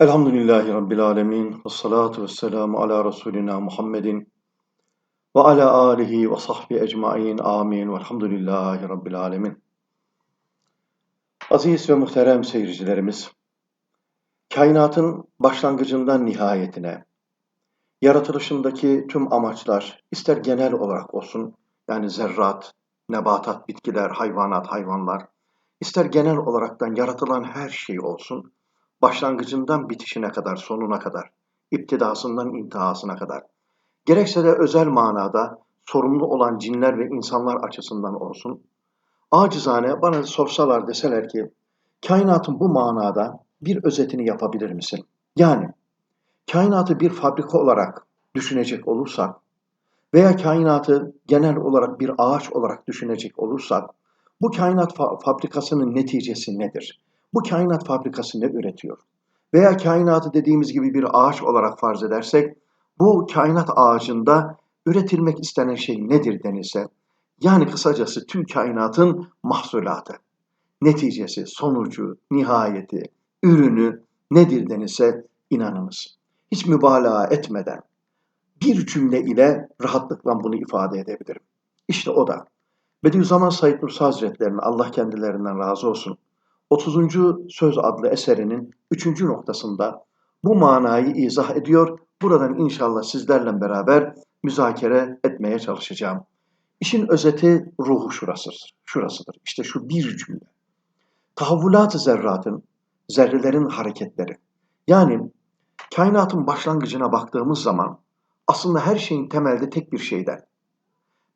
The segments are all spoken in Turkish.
Elhamdülillahi Rabbil Alemin. Ve salatu ve selamu ala Resulina Muhammedin ve ala alihi ve sahbihi ecmain. Amin. Velhamdülillahi Rabbil Alemin. Aziz ve muhterem seyircilerimiz, kainatın başlangıcından nihayetine, yaratılışındaki tüm amaçlar, ister genel olarak olsun, yani zerrat, nebatat, bitkiler, hayvanat, hayvanlar, ister genel olaraktan yaratılan her şey olsun, başlangıcından bitişine kadar, sonuna kadar, iptidasından intihasına kadar, gerekse de özel manada sorumlu olan cinler ve insanlar açısından olsun, acizane bana sorsalar deseler ki, kainatın bu manada bir özetini yapabilir misin? Yani, kainatı bir fabrika olarak düşünecek olursak veya kainatı genel olarak bir ağaç olarak düşünecek olursak, bu kainat fa- fabrikasının neticesi nedir? Bu kainat fabrikası ne üretiyor? Veya kainatı dediğimiz gibi bir ağaç olarak farz edersek, bu kainat ağacında üretilmek istenen şey nedir denilse, yani kısacası tüm kainatın mahsulatı, neticesi, sonucu, nihayeti, ürünü nedir denilse inanınız. Hiç mübalağa etmeden bir cümle ile rahatlıkla bunu ifade edebilirim. İşte o da Bediüzzaman Said Nursi Hazretleri'nin Allah kendilerinden razı olsun 30. Söz adlı eserinin 3. noktasında bu manayı izah ediyor. Buradan inşallah sizlerle beraber müzakere etmeye çalışacağım. İşin özeti ruhu şurasıdır. Şurasıdır. İşte şu bir cümle. Tahavvulat-ı zerratın, zerrelerin hareketleri. Yani kainatın başlangıcına baktığımız zaman aslında her şeyin temelde tek bir şeyden.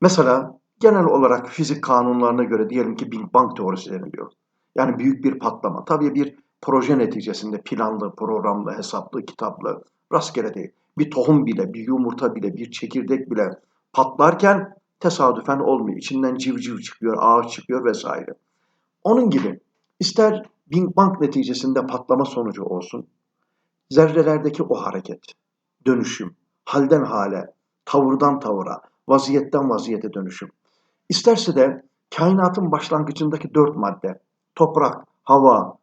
Mesela genel olarak fizik kanunlarına göre diyelim ki Big Bang teorisi deniliyor. Yani büyük bir patlama. Tabii bir proje neticesinde planlı, programlı, hesaplı, kitaplı, rastgele değil. Bir tohum bile, bir yumurta bile, bir çekirdek bile patlarken tesadüfen olmuyor. İçinden civciv çıkıyor, ağaç çıkıyor vesaire. Onun gibi ister Big Bang neticesinde patlama sonucu olsun, zerrelerdeki o hareket, dönüşüm, halden hale, tavırdan tavıra, vaziyetten vaziyete dönüşüm. İsterse de kainatın başlangıcındaki dört madde, toprak, hava,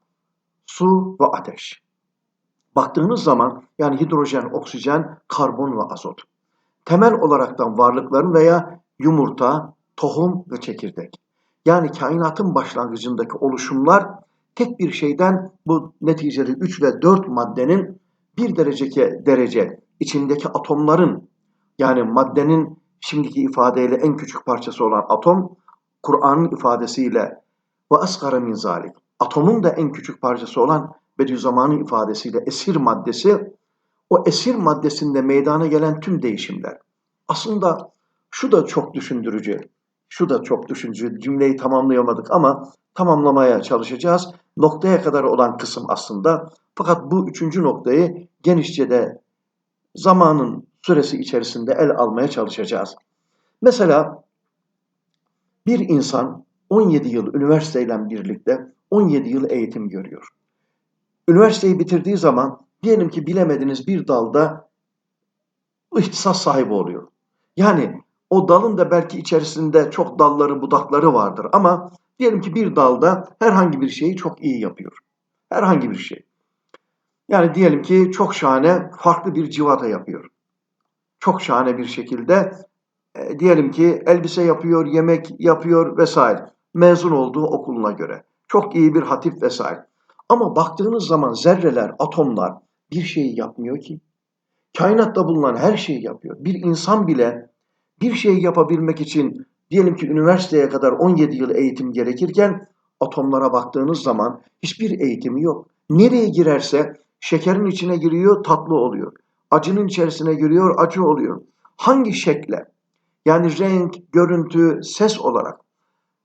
su ve ateş. Baktığınız zaman yani hidrojen, oksijen, karbon ve azot. Temel olaraktan varlıkların veya yumurta, tohum ve çekirdek. Yani kainatın başlangıcındaki oluşumlar tek bir şeyden bu neticede 3 ve 4 maddenin bir derece derece içindeki atomların yani maddenin şimdiki ifadeyle en küçük parçası olan atom Kur'an'ın ifadesiyle ve asgara min zalik. Atomun da en küçük parçası olan Bediüzzaman'ın ifadesiyle esir maddesi o esir maddesinde meydana gelen tüm değişimler. Aslında şu da çok düşündürücü. Şu da çok düşündürücü. Cümleyi tamamlayamadık ama tamamlamaya çalışacağız. Noktaya kadar olan kısım aslında. Fakat bu üçüncü noktayı genişçe de zamanın süresi içerisinde el almaya çalışacağız. Mesela bir insan 17 yıl üniversiteyle birlikte 17 yıl eğitim görüyor. Üniversiteyi bitirdiği zaman diyelim ki bilemediğiniz bir dalda ihtisas sahibi oluyor. Yani o dalın da belki içerisinde çok dalları, budakları vardır ama diyelim ki bir dalda herhangi bir şeyi çok iyi yapıyor. Herhangi bir şey. Yani diyelim ki çok şahane farklı bir civata yapıyor. Çok şahane bir şekilde e, diyelim ki elbise yapıyor, yemek yapıyor vesaire. Mezun olduğu okuluna göre. Çok iyi bir hatip vesaire. Ama baktığınız zaman zerreler, atomlar bir şeyi yapmıyor ki. Kainatta bulunan her şeyi yapıyor. Bir insan bile bir şey yapabilmek için diyelim ki üniversiteye kadar 17 yıl eğitim gerekirken atomlara baktığınız zaman hiçbir eğitimi yok. Nereye girerse şekerin içine giriyor tatlı oluyor. Acının içerisine giriyor acı oluyor. Hangi şekle yani renk, görüntü, ses olarak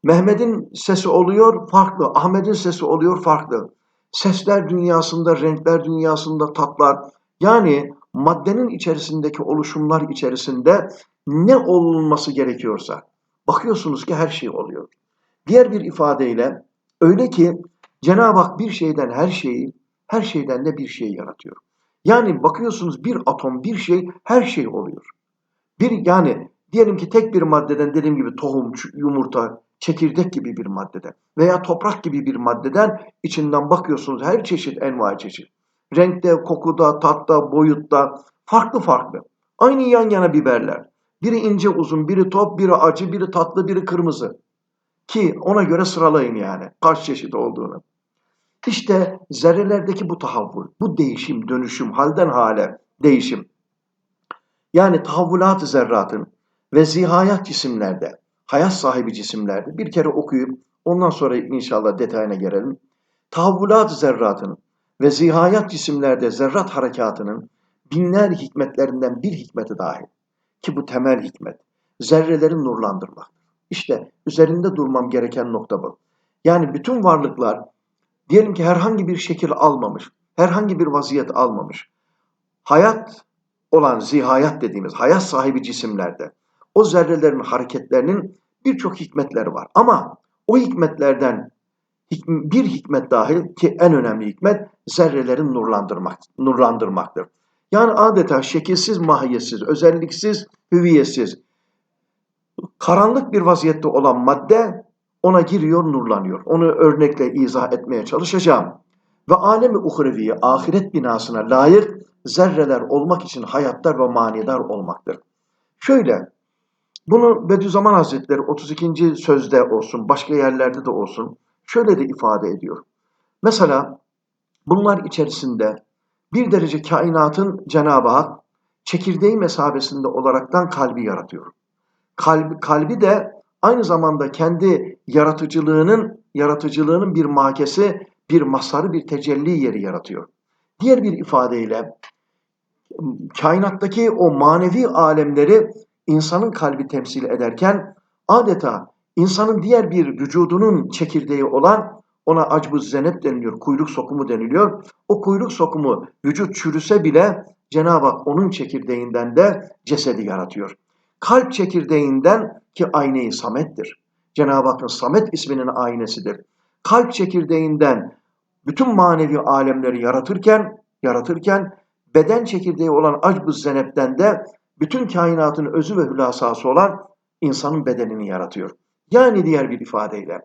Mehmet'in sesi oluyor farklı, Ahmet'in sesi oluyor farklı. Sesler dünyasında, renkler dünyasında, tatlar. Yani maddenin içerisindeki oluşumlar içerisinde ne olması gerekiyorsa bakıyorsunuz ki her şey oluyor. Diğer bir ifadeyle öyle ki Cenab-ı Hak bir şeyden her şeyi, her şeyden de bir şey yaratıyor. Yani bakıyorsunuz bir atom, bir şey, her şey oluyor. Bir yani diyelim ki tek bir maddeden dediğim gibi tohum, yumurta, çekirdek gibi bir maddeden veya toprak gibi bir maddeden içinden bakıyorsunuz her çeşit envai çeşit. Renkte, kokuda, tatta, boyutta farklı farklı. Aynı yan yana biberler. Biri ince uzun, biri top, biri acı, biri tatlı, biri kırmızı. Ki ona göre sıralayın yani kaç çeşit olduğunu. İşte zerrelerdeki bu tahavvul, bu değişim, dönüşüm, halden hale değişim. Yani tahavvulat-ı zerratın ve zihayat cisimlerde, hayat sahibi cisimlerde bir kere okuyup ondan sonra inşallah detayına gelelim. Tahavvulat-ı zerratın ve zihayat cisimlerde zerrat harekatının binler hikmetlerinden bir hikmeti dahil. Ki bu temel hikmet. Zerreleri nurlandırmak. İşte üzerinde durmam gereken nokta bu. Yani bütün varlıklar diyelim ki herhangi bir şekil almamış, herhangi bir vaziyet almamış. Hayat olan zihayat dediğimiz hayat sahibi cisimlerde o zerrelerin hareketlerinin birçok hikmetleri var. Ama o hikmetlerden bir hikmet dahil ki en önemli hikmet zerrelerin nurlandırmak, nurlandırmaktır. Yani adeta şekilsiz, mahiyetsiz, özelliksiz, hüviyetsiz, karanlık bir vaziyette olan madde ona giriyor, nurlanıyor. Onu örnekle izah etmeye çalışacağım. Ve alemi uhreviye, ahiret binasına layık zerreler olmak için hayatlar ve manidar olmaktır. Şöyle, bunu Bediüzzaman Hazretleri 32. sözde olsun, başka yerlerde de olsun, şöyle de ifade ediyor. Mesela bunlar içerisinde bir derece kainatın Cenab-ı Hak çekirdeği mesabesinde olaraktan kalbi yaratıyor. Kalbi, kalbi de aynı zamanda kendi yaratıcılığının yaratıcılığının bir makesi, bir masarı, bir tecelli yeri yaratıyor. Diğer bir ifadeyle kainattaki o manevi alemleri insanın kalbi temsil ederken adeta insanın diğer bir vücudunun çekirdeği olan ona acbu zenep deniliyor, kuyruk sokumu deniliyor. O kuyruk sokumu vücut çürüse bile Cenab-ı Hak onun çekirdeğinden de cesedi yaratıyor. Kalp çekirdeğinden ki ayneyi samettir. Cenab-ı Hakk'ın samet isminin aynesidir. Kalp çekirdeğinden bütün manevi alemleri yaratırken yaratırken beden çekirdeği olan acb zenepten de bütün kainatın özü ve hülasası olan insanın bedenini yaratıyor. Yani diğer bir ifadeyle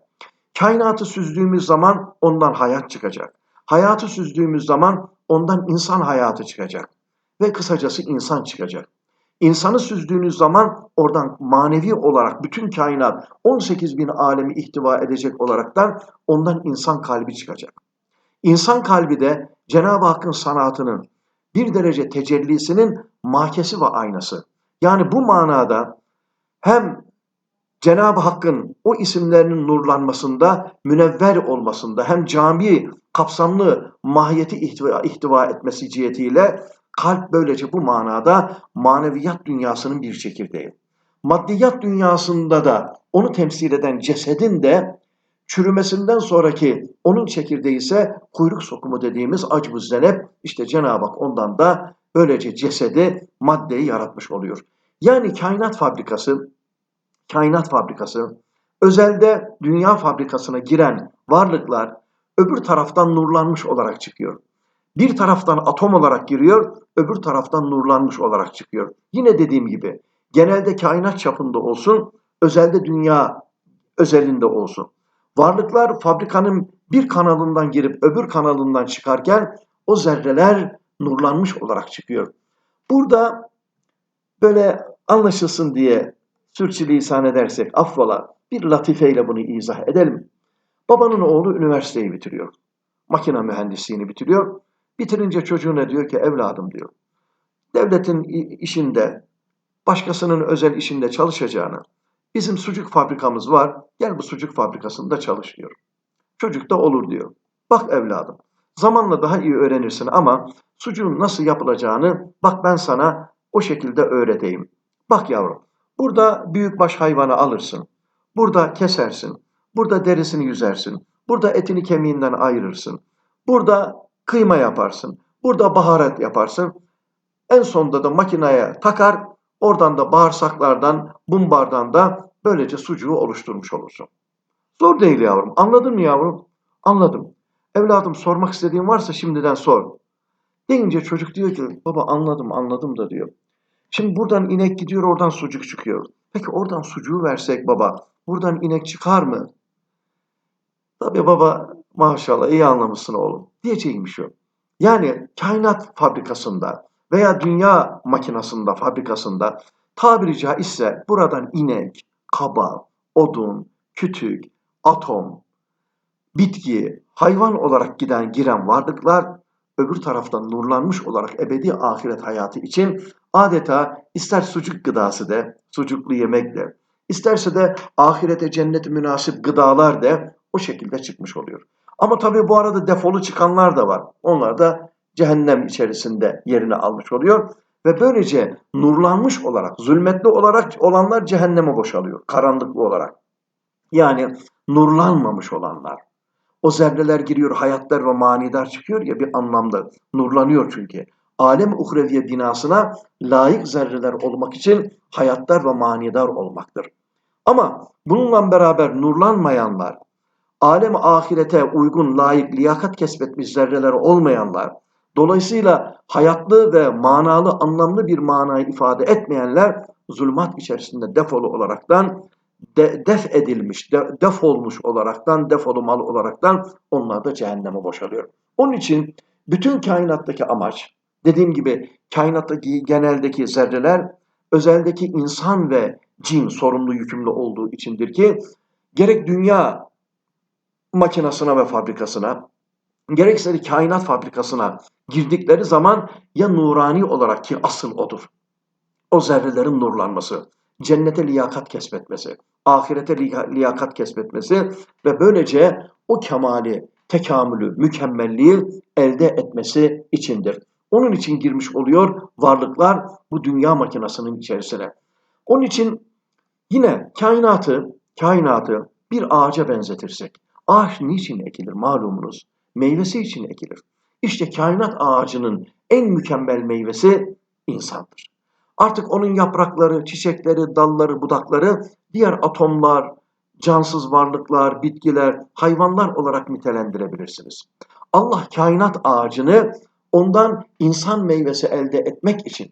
kainatı süzdüğümüz zaman ondan hayat çıkacak. Hayatı süzdüğümüz zaman ondan insan hayatı çıkacak. Ve kısacası insan çıkacak. İnsanı süzdüğünüz zaman oradan manevi olarak bütün kainat 18 bin alemi ihtiva edecek olaraktan ondan insan kalbi çıkacak. İnsan kalbi de Cenab-ı Hakk'ın sanatının bir derece tecellisinin mahkesi ve aynası. Yani bu manada hem Cenab-ı Hakk'ın o isimlerinin nurlanmasında, münevver olmasında hem cami kapsamlı mahiyeti ihtiva, ihtiva etmesi cihetiyle kalp böylece bu manada maneviyat dünyasının bir çekirdeği. Maddiyat dünyasında da onu temsil eden cesedin de çürümesinden sonraki onun çekirdeği ise kuyruk sokumu dediğimiz acbu zenep işte Cenab-ı Hak ondan da böylece cesedi maddeyi yaratmış oluyor. Yani kainat fabrikası kainat fabrikası özelde dünya fabrikasına giren varlıklar öbür taraftan nurlanmış olarak çıkıyor. Bir taraftan atom olarak giriyor, öbür taraftan nurlanmış olarak çıkıyor. Yine dediğim gibi genelde kainat çapında olsun, özelde dünya özelinde olsun. Varlıklar fabrikanın bir kanalından girip öbür kanalından çıkarken o zerreler nurlanmış olarak çıkıyor. Burada böyle anlaşılsın diye sürçülisan edersek affola bir latifeyle bunu izah edelim. Babanın oğlu üniversiteyi bitiriyor. Makine mühendisliğini bitiriyor. Bitirince çocuğuna diyor ki evladım diyor. Devletin işinde, başkasının özel işinde çalışacağını, bizim sucuk fabrikamız var, gel bu sucuk fabrikasında çalış diyor. Çocuk da olur diyor. Bak evladım, zamanla daha iyi öğrenirsin ama sucuğun nasıl yapılacağını bak ben sana o şekilde öğreteyim. Bak yavrum, burada büyükbaş hayvanı alırsın, burada kesersin, burada derisini yüzersin, burada etini kemiğinden ayırırsın, burada kıyma yaparsın. Burada baharat yaparsın. En sonunda da makineye takar. Oradan da bağırsaklardan, bumbardan da böylece sucuğu oluşturmuş olursun. Zor değil yavrum. Anladın mı yavrum? Anladım. Evladım sormak istediğin varsa şimdiden sor. Deyince çocuk diyor ki baba anladım anladım da diyor. Şimdi buradan inek gidiyor oradan sucuk çıkıyor. Peki oradan sucuğu versek baba buradan inek çıkar mı? Tabii baba maşallah iyi anlamışsın oğlum. Diyeceğim şu. Yani kainat fabrikasında veya dünya makinasında, fabrikasında tabiri caizse buradan inek, kaba, odun, kütük, atom, bitki, hayvan olarak giden giren varlıklar öbür taraftan nurlanmış olarak ebedi ahiret hayatı için adeta ister sucuk gıdası de, sucuklu yemek de, isterse de ahirete cennete münasip gıdalar de o şekilde çıkmış oluyor. Ama tabii bu arada defolu çıkanlar da var. Onlar da cehennem içerisinde yerini almış oluyor. Ve böylece nurlanmış olarak, zulmetli olarak olanlar cehenneme boşalıyor. Karanlıklı olarak. Yani nurlanmamış olanlar. O zerreler giriyor, hayatlar ve manidar çıkıyor ya bir anlamda. Nurlanıyor çünkü. Alem uhreviye binasına layık zerreler olmak için hayatlar ve manidar olmaktır. Ama bununla beraber nurlanmayanlar, alem ahirete uygun, layık, liyakat kesbetmiş zerreler olmayanlar, dolayısıyla hayatlı ve manalı, anlamlı bir manayı ifade etmeyenler zulmat içerisinde defolu olaraktan de, def edilmiş, de, def olmuş olaraktan, defolu mal olaraktan onlar da cehenneme boşalıyor. Onun için bütün kainattaki amaç, dediğim gibi kainattaki geneldeki zerreler, özeldeki insan ve cin sorumlu yükümlü olduğu içindir ki, gerek dünya makinasına ve fabrikasına, gerekse de kainat fabrikasına girdikleri zaman ya nurani olarak ki asıl odur. O zerrelerin nurlanması, cennete liyakat kesbetmesi, ahirete liyakat kesbetmesi ve böylece o kemali, tekamülü, mükemmelliği elde etmesi içindir. Onun için girmiş oluyor varlıklar bu dünya makinasının içerisine. Onun için yine kainatı, kainatı bir ağaca benzetirsek, ağaç niçin ekilir malumunuz? Meyvesi için ekilir. İşte kainat ağacının en mükemmel meyvesi insandır. Artık onun yaprakları, çiçekleri, dalları, budakları diğer atomlar, cansız varlıklar, bitkiler, hayvanlar olarak nitelendirebilirsiniz. Allah kainat ağacını ondan insan meyvesi elde etmek için,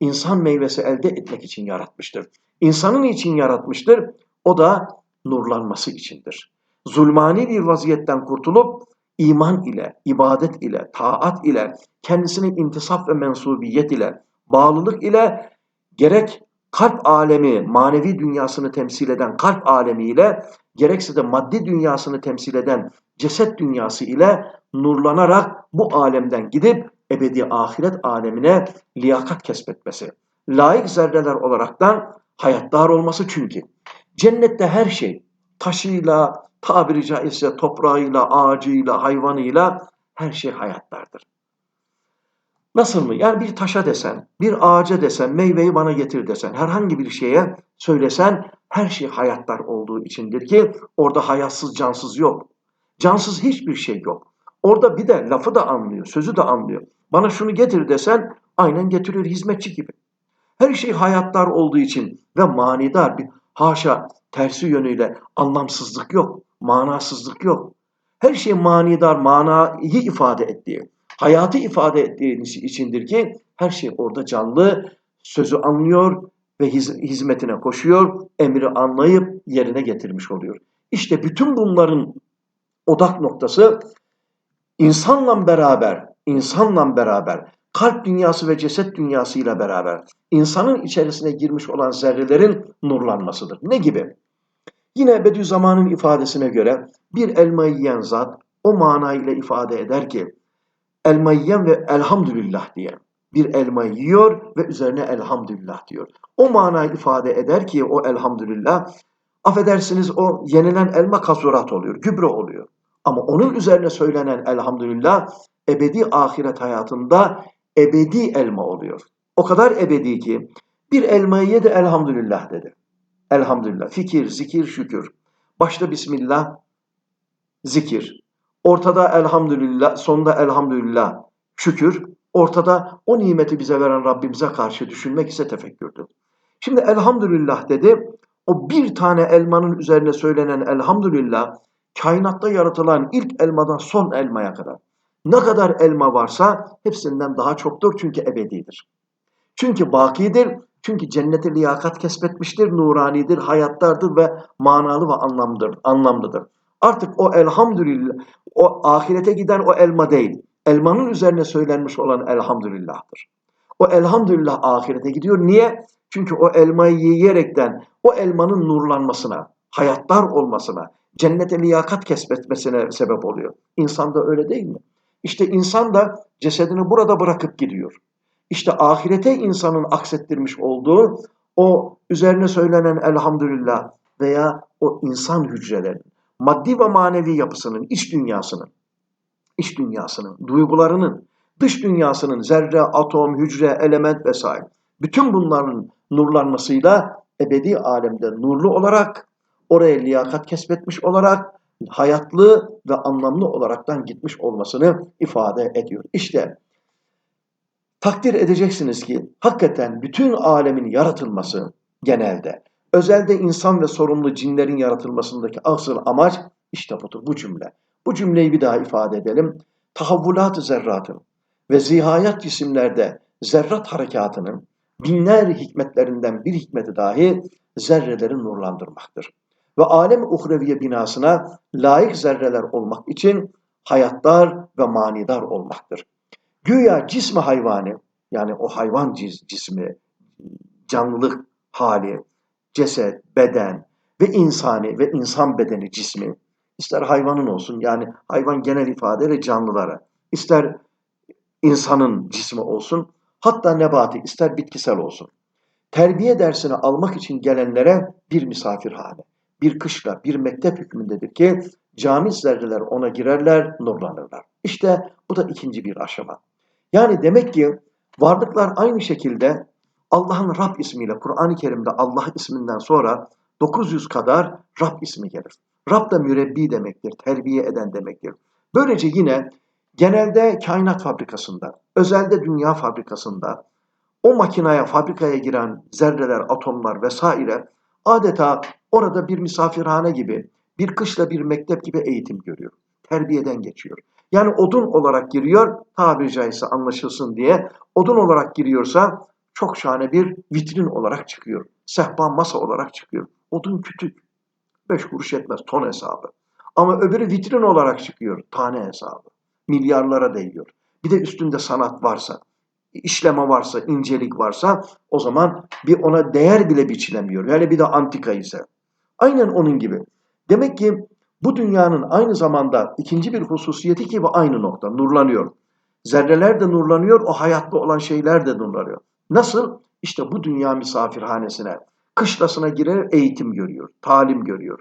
insan meyvesi elde etmek için yaratmıştır. İnsanın için yaratmıştır, o da nurlanması içindir. Zulmani bir vaziyetten kurtulup iman ile, ibadet ile, taat ile, kendisine intisaf ve mensubiyet ile, bağlılık ile gerek kalp alemi, manevi dünyasını temsil eden kalp alemi ile gerekse de maddi dünyasını temsil eden ceset dünyası ile nurlanarak bu alemden gidip ebedi ahiret alemine liyakat kesbetmesi. Layık zerreler olaraktan hayatlar olması çünkü. Cennette her şey taşıyla, tabiri caizse toprağıyla, ağacıyla, hayvanıyla her şey hayatlardır. Nasıl mı? Yani bir taşa desen, bir ağaca desen, meyveyi bana getir desen, herhangi bir şeye söylesen her şey hayatlar olduğu içindir ki orada hayatsız cansız yok. Cansız hiçbir şey yok. Orada bir de lafı da anlıyor, sözü de anlıyor. Bana şunu getir desen aynen getiriyor hizmetçi gibi. Her şey hayatlar olduğu için ve manidar bir haşa tersi yönüyle anlamsızlık yok, manasızlık yok. Her şey manidar, manayı ifade ettiği, hayatı ifade ettiği içindir ki her şey orada canlı, sözü anlıyor ve hiz hizmetine koşuyor, emri anlayıp yerine getirmiş oluyor. İşte bütün bunların odak noktası insanla beraber, insanla beraber, kalp dünyası ve ceset dünyasıyla beraber insanın içerisine girmiş olan zerrelerin nurlanmasıdır. Ne gibi? Yine Bediüzzaman'ın ifadesine göre bir elmayı yiyen zat o manayla ifade eder ki elma yiyen ve elhamdülillah diyen bir elma yiyor ve üzerine elhamdülillah diyor. O manayı ifade eder ki o elhamdülillah affedersiniz o yenilen elma kasurat oluyor, gübre oluyor. Ama onun üzerine söylenen elhamdülillah ebedi ahiret hayatında ebedi elma oluyor. O kadar ebedi ki bir elmayı yedi elhamdülillah dedi. Elhamdülillah. Fikir, zikir, şükür. Başta Bismillah, zikir. Ortada elhamdülillah, sonda elhamdülillah, şükür. Ortada o nimeti bize veren Rabbimize karşı düşünmek ise tefekkürdür. Şimdi elhamdülillah dedi. O bir tane elmanın üzerine söylenen elhamdülillah, kainatta yaratılan ilk elmadan son elmaya kadar. Ne kadar elma varsa hepsinden daha çoktur çünkü ebedidir. Çünkü bakidir, çünkü cennete liyakat kesbetmiştir, nuranidir, hayattardır ve manalı ve anlamdır, anlamlıdır. Artık o elhamdülillah, o ahirete giden o elma değil. elmanın üzerine söylenmiş olan elhamdülillah'tır. O elhamdülillah ahirete gidiyor. Niye? Çünkü o elmayı yiyerekten o elmanın nurlanmasına, hayatlar olmasına, cennete liyakat kesbetmesine sebep oluyor. İnsan da öyle değil mi? İşte insan da cesedini burada bırakıp gidiyor. İşte ahirete insanın aksettirmiş olduğu o üzerine söylenen elhamdülillah veya o insan hücrelerinin, maddi ve manevi yapısının, iç dünyasının, iç dünyasının, duygularının, dış dünyasının zerre, atom, hücre, element vesaire bütün bunların nurlanmasıyla ebedi alemde nurlu olarak oraya liyakat kesbetmiş olarak hayatlı ve anlamlı olaraktan gitmiş olmasını ifade ediyor. İşte takdir edeceksiniz ki hakikaten bütün alemin yaratılması genelde özelde insan ve sorumlu cinlerin yaratılmasındaki asıl amaç işte budur bu cümle. Bu cümleyi bir daha ifade edelim. Tahavvulat-ı zerratın ve zihayat cisimlerde zerrat harekatının binler hikmetlerinden bir hikmeti dahi zerreleri nurlandırmaktır. Ve alem uhreviye binasına layık zerreler olmak için hayatlar ve manidar olmaktır. Güya cismi hayvanı yani o hayvan cismi, canlılık hali, ceset, beden ve insani ve insan bedeni cismi ister hayvanın olsun yani hayvan genel ifadeyle canlılara ister insanın cismi olsun hatta nebati ister bitkisel olsun. Terbiye dersini almak için gelenlere bir misafirhane, bir kışla, bir mektep hükmündedir ki cami zerreler ona girerler, nurlanırlar. İşte bu da ikinci bir aşama. Yani demek ki varlıklar aynı şekilde Allah'ın Rab ismiyle Kur'an-ı Kerim'de Allah isminden sonra 900 kadar Rab ismi gelir. Rab da mürebbi demektir, terbiye eden demektir. Böylece yine genelde kainat fabrikasında, özelde dünya fabrikasında o makinaya, fabrikaya giren zerreler, atomlar vesaire adeta orada bir misafirhane gibi, bir kışla bir mektep gibi eğitim görüyor. Terbiyeden geçiyor. Yani odun olarak giriyor, tabiri caizse anlaşılsın diye. Odun olarak giriyorsa çok şahane bir vitrin olarak çıkıyor. Sehpa masa olarak çıkıyor. Odun kütük. Beş kuruş etmez ton hesabı. Ama öbürü vitrin olarak çıkıyor. Tane hesabı. Milyarlara değiyor. Bir de üstünde sanat varsa, işleme varsa, incelik varsa o zaman bir ona değer bile biçilemiyor. Yani bir de antika ise. Aynen onun gibi. Demek ki bu dünyanın aynı zamanda ikinci bir hususiyeti gibi aynı nokta. Nurlanıyor. Zerreler de nurlanıyor, o hayatta olan şeyler de nurlanıyor. Nasıl? İşte bu dünya misafirhanesine, kışlasına girer eğitim görüyor, talim görüyor.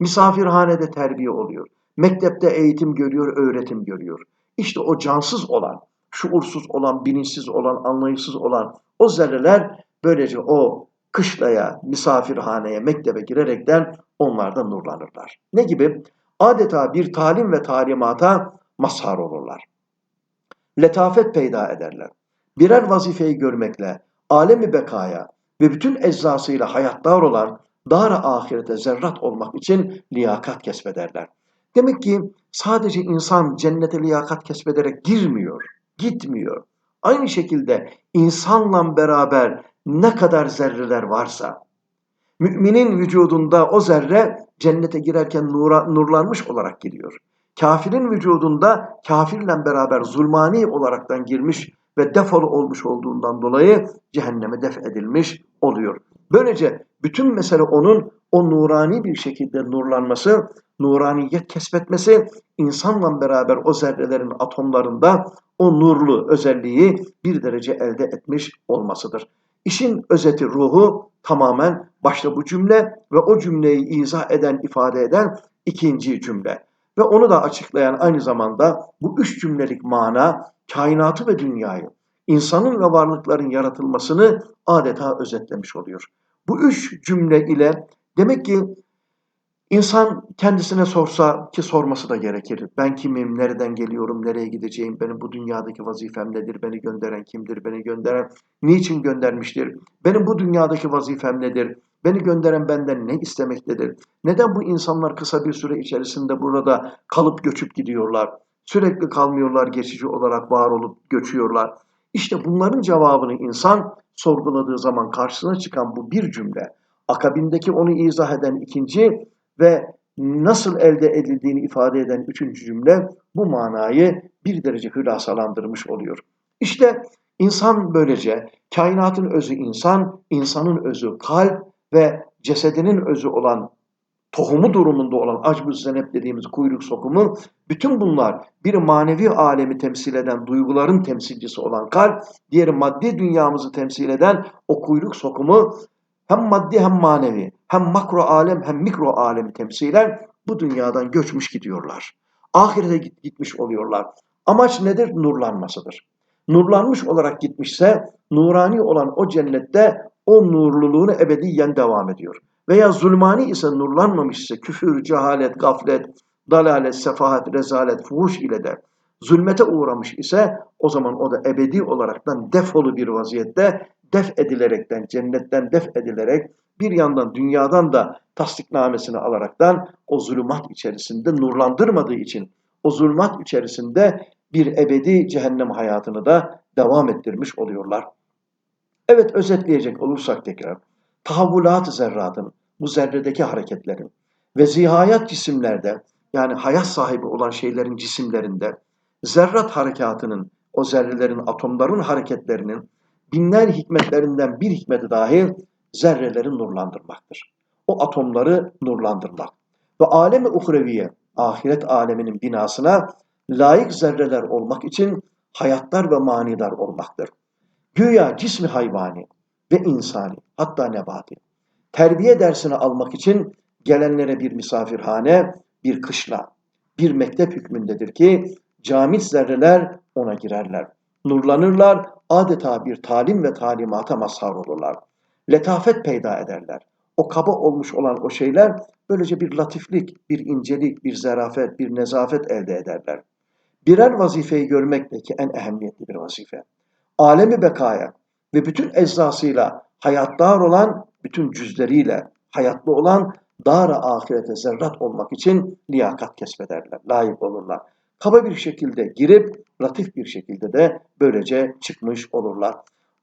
Misafirhanede terbiye oluyor. Mektepte eğitim görüyor, öğretim görüyor. İşte o cansız olan, şuursuz olan, bilinçsiz olan, anlayışsız olan o zerreler böylece o kışlaya, misafirhaneye, mektebe girerekten onlardan nurlanırlar. Ne gibi? Adeta bir talim ve talimata mazhar olurlar. Letafet peyda ederler. Birer vazifeyi görmekle alemi bekaya ve bütün eczasıyla hayatlar olan dar ahirete zerrat olmak için liyakat kesbederler. Demek ki sadece insan cennete liyakat kesbederek girmiyor, gitmiyor. Aynı şekilde insanla beraber ne kadar zerreler varsa, müminin vücudunda o zerre cennete girerken nura, nurlanmış olarak giriyor. Kafirin vücudunda kafirle beraber zulmani olaraktan girmiş ve defolu olmuş olduğundan dolayı cehenneme def edilmiş oluyor. Böylece bütün mesele onun o nurani bir şekilde nurlanması, nuraniyet kesbetmesi, insanla beraber o zerrelerin atomlarında o nurlu özelliği bir derece elde etmiş olmasıdır. İşin özeti ruhu tamamen başta bu cümle ve o cümleyi izah eden, ifade eden ikinci cümle. Ve onu da açıklayan aynı zamanda bu üç cümlelik mana kainatı ve dünyayı, insanın ve varlıkların yaratılmasını adeta özetlemiş oluyor. Bu üç cümle ile demek ki insan kendisine sorsa ki sorması da gerekir. Ben kimim, nereden geliyorum, nereye gideceğim, benim bu dünyadaki vazifem nedir, beni gönderen kimdir, beni gönderen niçin göndermiştir, benim bu dünyadaki vazifem nedir, beni gönderen benden ne istemektedir, neden bu insanlar kısa bir süre içerisinde burada kalıp göçüp gidiyorlar, sürekli kalmıyorlar, geçici olarak var olup göçüyorlar. İşte bunların cevabını insan sorguladığı zaman karşısına çıkan bu bir cümle, akabindeki onu izah eden ikinci ve nasıl elde edildiğini ifade eden üçüncü cümle bu manayı bir derece hülasalandırmış oluyor. İşte insan böylece kainatın özü insan, insanın özü kalp ve cesedinin özü olan tohumu durumunda olan acbüz zenep dediğimiz kuyruk sokumu, bütün bunlar bir manevi alemi temsil eden duyguların temsilcisi olan kalp, diğeri maddi dünyamızı temsil eden o kuyruk sokumu hem maddi hem manevi, hem makro alem hem mikro alemi temsilen bu dünyadan göçmüş gidiyorlar. Ahirete gitmiş oluyorlar. Amaç nedir? Nurlanmasıdır. Nurlanmış olarak gitmişse, nurani olan o cennette o nurluluğunu ebediyen devam ediyor veya zulmani ise nurlanmamış ise küfür, cehalet, gaflet, dalalet, sefahat, rezalet, fuhuş ile de zulmete uğramış ise o zaman o da ebedi olaraktan defolu bir vaziyette def edilerekten, cennetten def edilerek bir yandan dünyadan da tasdiknamesini alaraktan o zulümat içerisinde nurlandırmadığı için o zulmat içerisinde bir ebedi cehennem hayatını da devam ettirmiş oluyorlar. Evet özetleyecek olursak tekrar tahavvulat zerratın, bu zerredeki hareketlerin ve zihayat cisimlerde yani hayat sahibi olan şeylerin cisimlerinde zerrat harekatının, o zerrelerin, atomların hareketlerinin binler hikmetlerinden bir hikmeti dahi zerreleri nurlandırmaktır. O atomları nurlandırmak. Ve alemi uhreviye, ahiret aleminin binasına layık zerreler olmak için hayatlar ve manidar olmaktır. Güya cismi hayvani, ve insani hatta nebati. Terbiye dersini almak için gelenlere bir misafirhane, bir kışla, bir mektep hükmündedir ki camit zerreler ona girerler. Nurlanırlar, adeta bir talim ve talimata mazhar olurlar. Letafet peyda ederler. O kaba olmuş olan o şeyler böylece bir latiflik, bir incelik, bir zarafet, bir nezafet elde ederler. Birer vazifeyi görmekteki en ehemmiyetli bir vazife. Alemi bekaya, ve bütün eczasıyla hayatlar olan, bütün cüzleriyle hayatlı olan dar ahirete zerrat olmak için liyakat kesbederler, layık olurlar. Kaba bir şekilde girip latif bir şekilde de böylece çıkmış olurlar.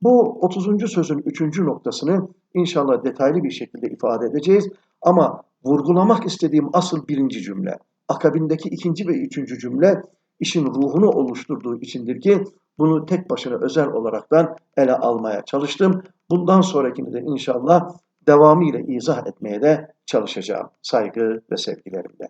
Bu 30. sözün 3. noktasını inşallah detaylı bir şekilde ifade edeceğiz. Ama vurgulamak istediğim asıl birinci cümle, akabindeki ikinci ve üçüncü cümle işin ruhunu oluşturduğu içindir ki bunu tek başına özel olaraktan ele almaya çalıştım. Bundan sonrakini de inşallah devamıyla izah etmeye de çalışacağım. Saygı ve sevgilerimle.